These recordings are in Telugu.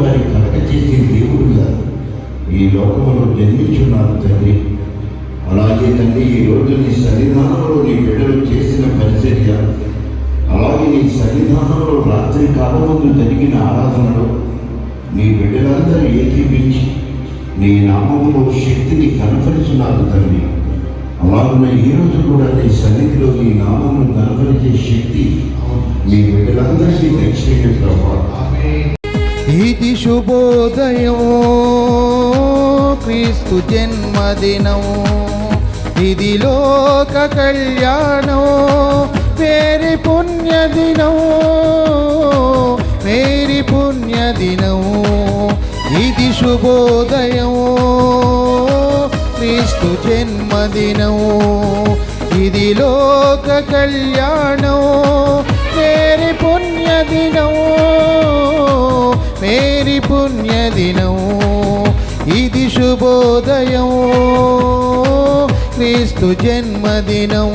వారికి దేవుడు దేవుడుగా ఈ లోకంలో జన్మించున్నారు తండ్రి. అలాగే తండ్రి ఈ రోజు నీ సన్నిధానంలో నీ బిడ్డలు చేసిన పరిచర్య అలాగే నీ సన్నిధానంలో రాత్రి కాలముందు జరిగిన ఆరాధనలో నీ బిడ్డలందరూ ఏకీపించి నీ నామంలో శక్తిని కనపరిచున్నారు తండ్రి. అలాగున్న ఈ రోజు కూడా నీ సన్నిధిలో నీ నామమును కనపరిచే శక్తి మీ బిడ్డలందరికీ దక్షిణ ప్రభావం ఇది శుభోదయము క్రీస్తు జన్మదినము ఇది లోక కళ్యాణం పేరి పుణ్యదినము మేరి పుణ్యదినము ఇది శుభోదయము క్రీస్తు జన్మదినము ఇది లోక కళ్యాణం మేరి పుణ్యదినము. మేరి పుణ్యదినం. ఇది శుభోదయం. క్రీస్తు జన్మదినం.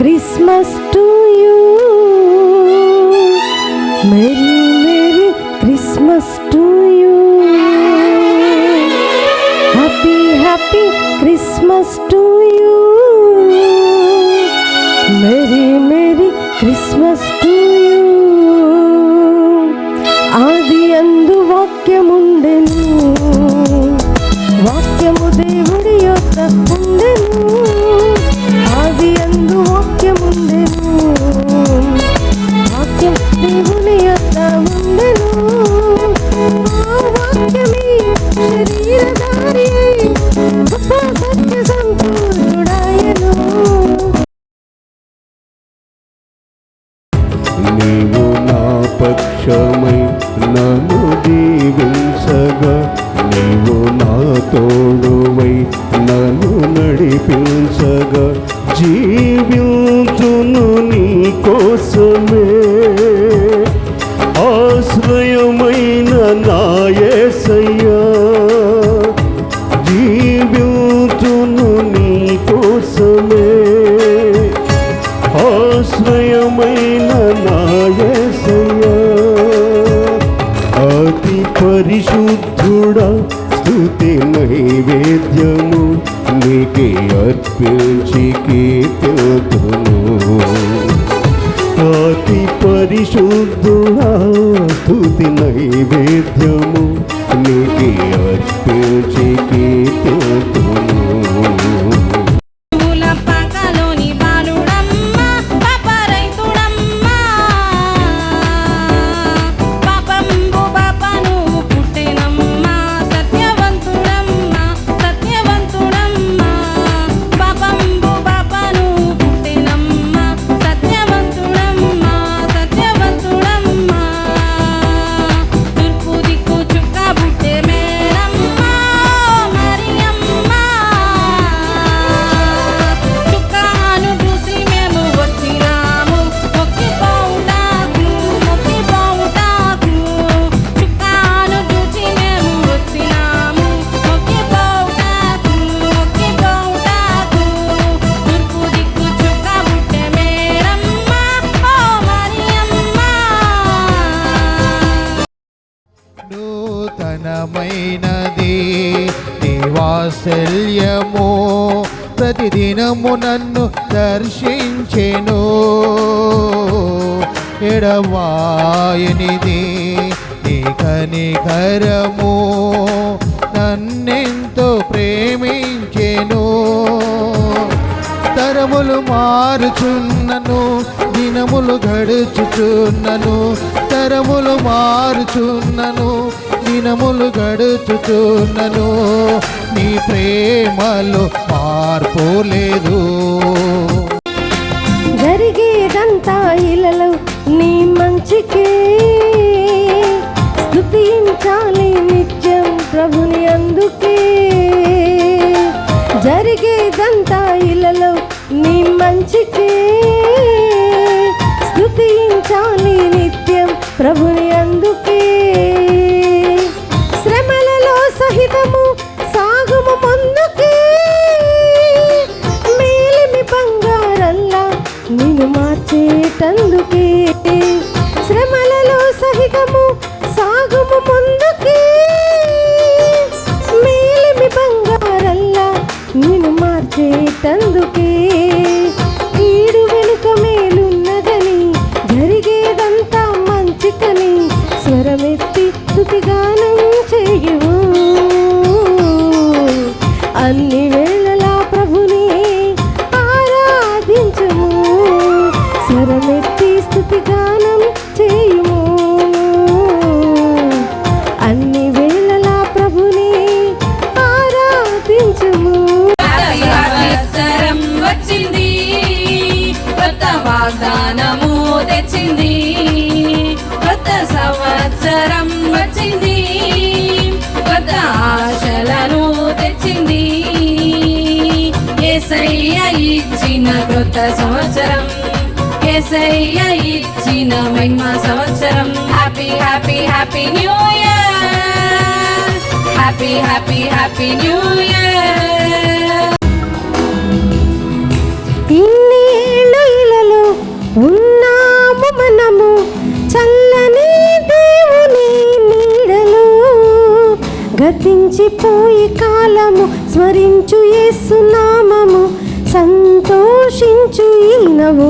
Christmas to you. Merry ఆశ్రయమైన నాయసయ్యా జీవించును నీ కోసమే ఆశ్రయమైన నాయసయ్యా అతి పరిశుద్ధుడా స్థుతి నైవేద్యము నీకే అర్పించి కీర్తితును అతి పరిశుద్ధుడా స్థుతి నైవేద్యము నీకే అర్పించి కీర్తి దేవాశల్యము ప్రతిదినము నన్ను దర్శించెను. ఎడవాయనిది నీ కనికరము నన్నెంతో ప్రేమించెను. తరములు మారుచున్నను దినములు గడుచుచున్నను. తరములు మారుచున్నను దినములు గడుచుచున్నను నీ ప్రేమలో అందుకే క్రొత్త సంవత్సరం. ఎసయ్య ఇచ్చిన మహిమ సంవత్సరం. Happy happy happy new year happy happy happy new year మనము. చల్లని దేవుని నీడలో. గతించిపోయి కాలము స్మరించు ఏసునామము సంతోషించు ఈ నవ్వు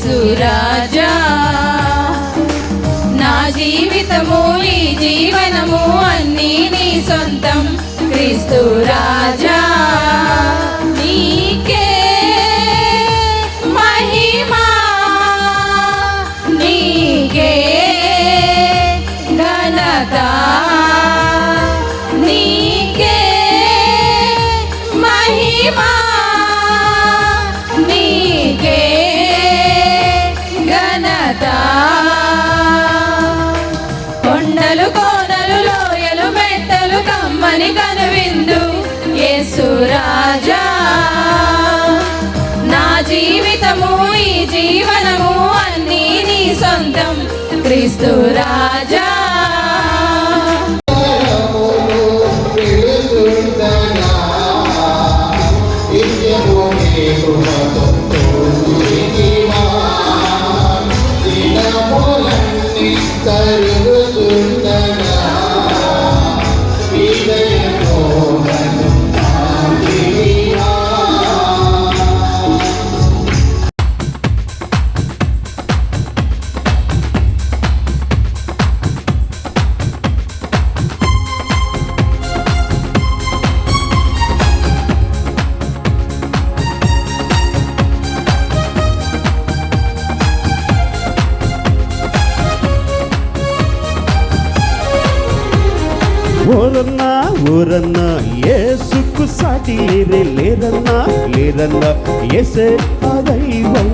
యేసురాజా నా జీవితము ఈ జీవనము అన్నీ నీ సొంతం. క్రీస్తురాజా క్రీస్తు రాజా. తీరే లేదన్నా లేదన్నా ఎసే ఆ దైవం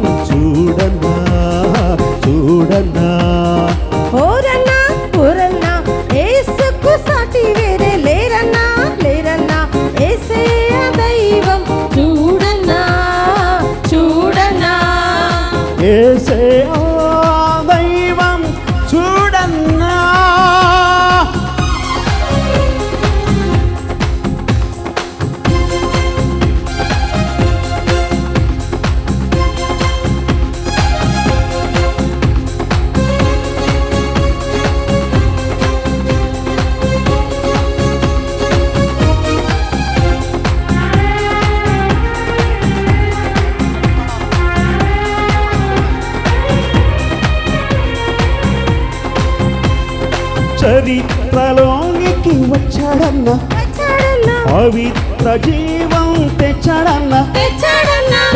చరిత్రలోనికి వచ్చాడన్న. వచ్చాడన్నా. పవిత్ర జీవం తెచ్చాడన్న.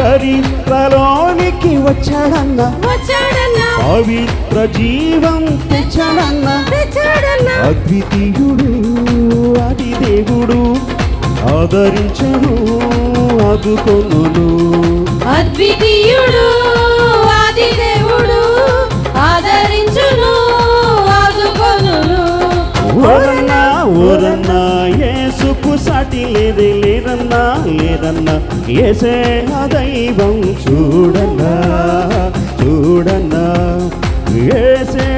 చరిత్రలోనికి వచ్చాడన్న. పవిత్ర జీవం తెచ్చాడన్న. అద్వితీయుడు అది దేవుడు ఆదరించను ఆదుకొనును అద్వితీయుడు ఓరన్నా ఓరన్నా ఏసుకు సాటి లేదే లేదన్నా లేదన్నా ఏసే ఆ దైవం చూడన్నా చూడన్నా ఏసే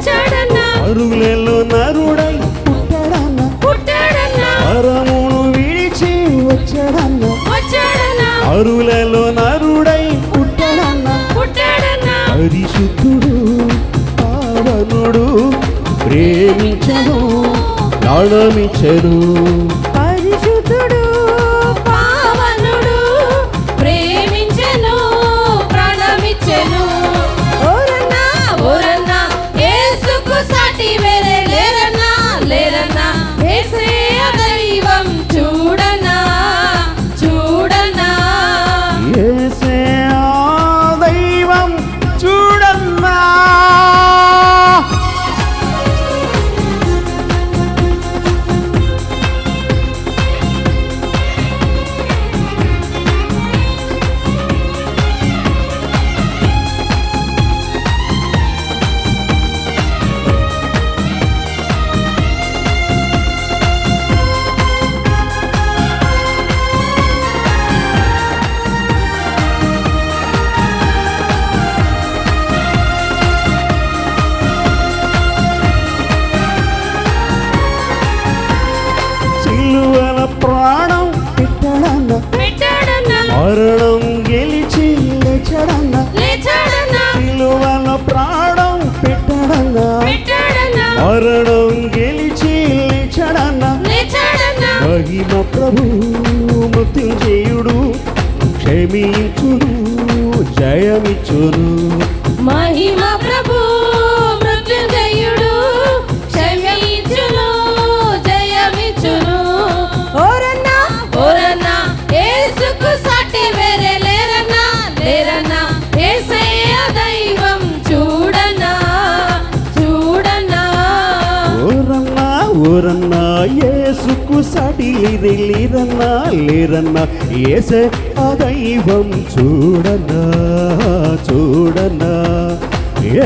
వచ్చాడన్న అరువులలో నరుడై పుట్టాడన్న. పుట్టాడన్నా. పరమును విడిచి వచ్చాడన్న. వచ్చాడన్నా. అరువులలో నరుడై పుట్టాడన్న. పుట్టాడన్నా. పరిశుద్ధుడు పావనుడు ప్రేమించను ప్రాణమిచ్చను మహిమ ప్రభు మృత్యుంజయుడు క్షమించును జయమిచ్చును. మహిమ ప్రభు మృత్యుంజయుడు క్షమించును జయమిచ్చును. ఓరన్నా ఓరన్నా యేసుకు సాటి వేరే లేరన్నా దైవం చూడనా చూడనా. ఓరన్నా ఓరన్నా ఏసుకు సాటి లేరన్నా లేరన్నా ఏసే ఆ దైవం చూడనా చూడనా?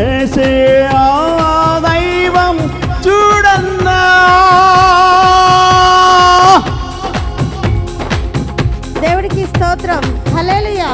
ఏసే ఆ దైవం చూడన్నా? దేవుడికి స్తోత్రం. హలేలుయా